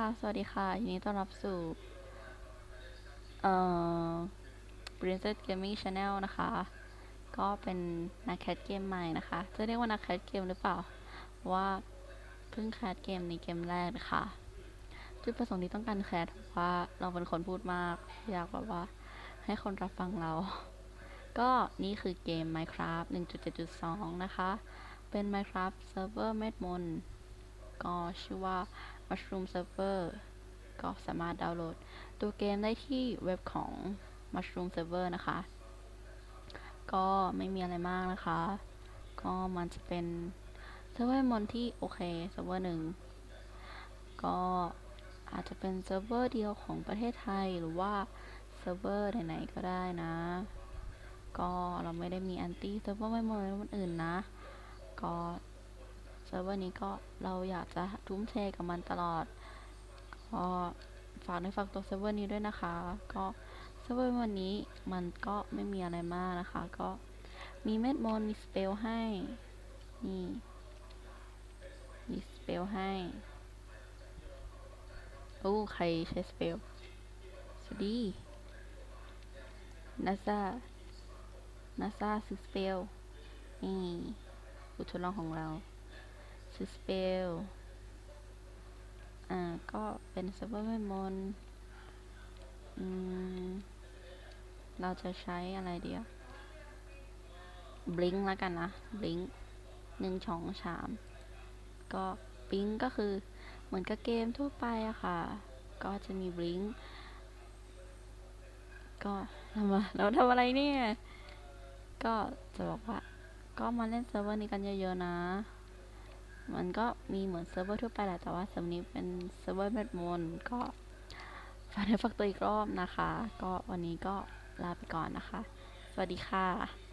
ค่ะ สวัสดีค่ะยินดีต้อนรับสู่ เอ่อ Princess Gaming Channel นะคะ ก็เป็นนักแคสเกมใหม่นะคะ จะเรียกว่านักแคสเกมหรือเปล่า ว่าเพิ่งแคสเกมในเกมแรกนะคะจุดประสงค์ที่ต้องการแคสเพราะว่าเราเป็นคนพูดมาก อยากแบบว่า ให้คนรับฟังเรา ก็นี่คือเกม Minecraft 1.7.2 นะคะ เป็น Minecraft Server เมดมน ก็ชื่อว่า Mushroom Server ก็สามารถดาวน์โหลด ตัวเกมได้ที่เว็บของ Mushroom Server นะคะ ก็ไม่มีอะไรมากนะคะ ก็มันจะเป็นเซิร์ฟเวอร์มอนที่โอเคเซิร์ฟเวอร์หนึ่งก็อาจจะเป็นเซิร์ฟเวอร์เดียวของประเทศไทยหรือว่าเซิร์ฟเวอร์ไหนๆก็ได้นะ ก็เราไม่ได้มีแอนตี้เซิร์ฟเวอร์ไม่มอนคนอื่นนะ ก็ ซิร์ฟเวอร์นี้ก็เราอยากจะทุ่มเทกับมันตลอด ก็ฝากในฝากตัวเซิร์ฟเวอร์นี้ด้วยนะคะ ก็เซิร์ฟเวอร์วันนี้มันก็ไม่มีอะไรมากนะคะ ก็มีเม็ดมนมีสเปลให้ นี่ มีสเปลให้โอ้ใครใช้สเปลสวัสดีนาซานาซาซื้อสเปลนี่ผู้ทดลองของเรา ซื้อสเปลอ่า ก็เป็นเซิร์ฟเวอร์เวทมนต์อืม เราจะใช้อะไรเดียวบลิงแล้วกันนะบลิงหนึ่งสองสามก็บลิงก็คือเหมือนกับเกมทั่วไปอะค่ะ ก็จะมีบลิงก็ทำมาเราทำอะไรเนี่ย ก็จะบอกว่า ก็มาเล่นเซิร์ฟเวอร์นี้กันเยอะๆนะ มันก็มีเหมือนเซิร์ฟเวอร์ทั่วไปแหละ แต่ว่าเซิร์ฟนี้เป็นเซิร์ฟเวอร์เมดมนก็ฝากเนื้อฝากตัวอีกรอบนะคะ ก็วันนี้ก็ลาไปก่อนนะคะ สวัสดีค่ะ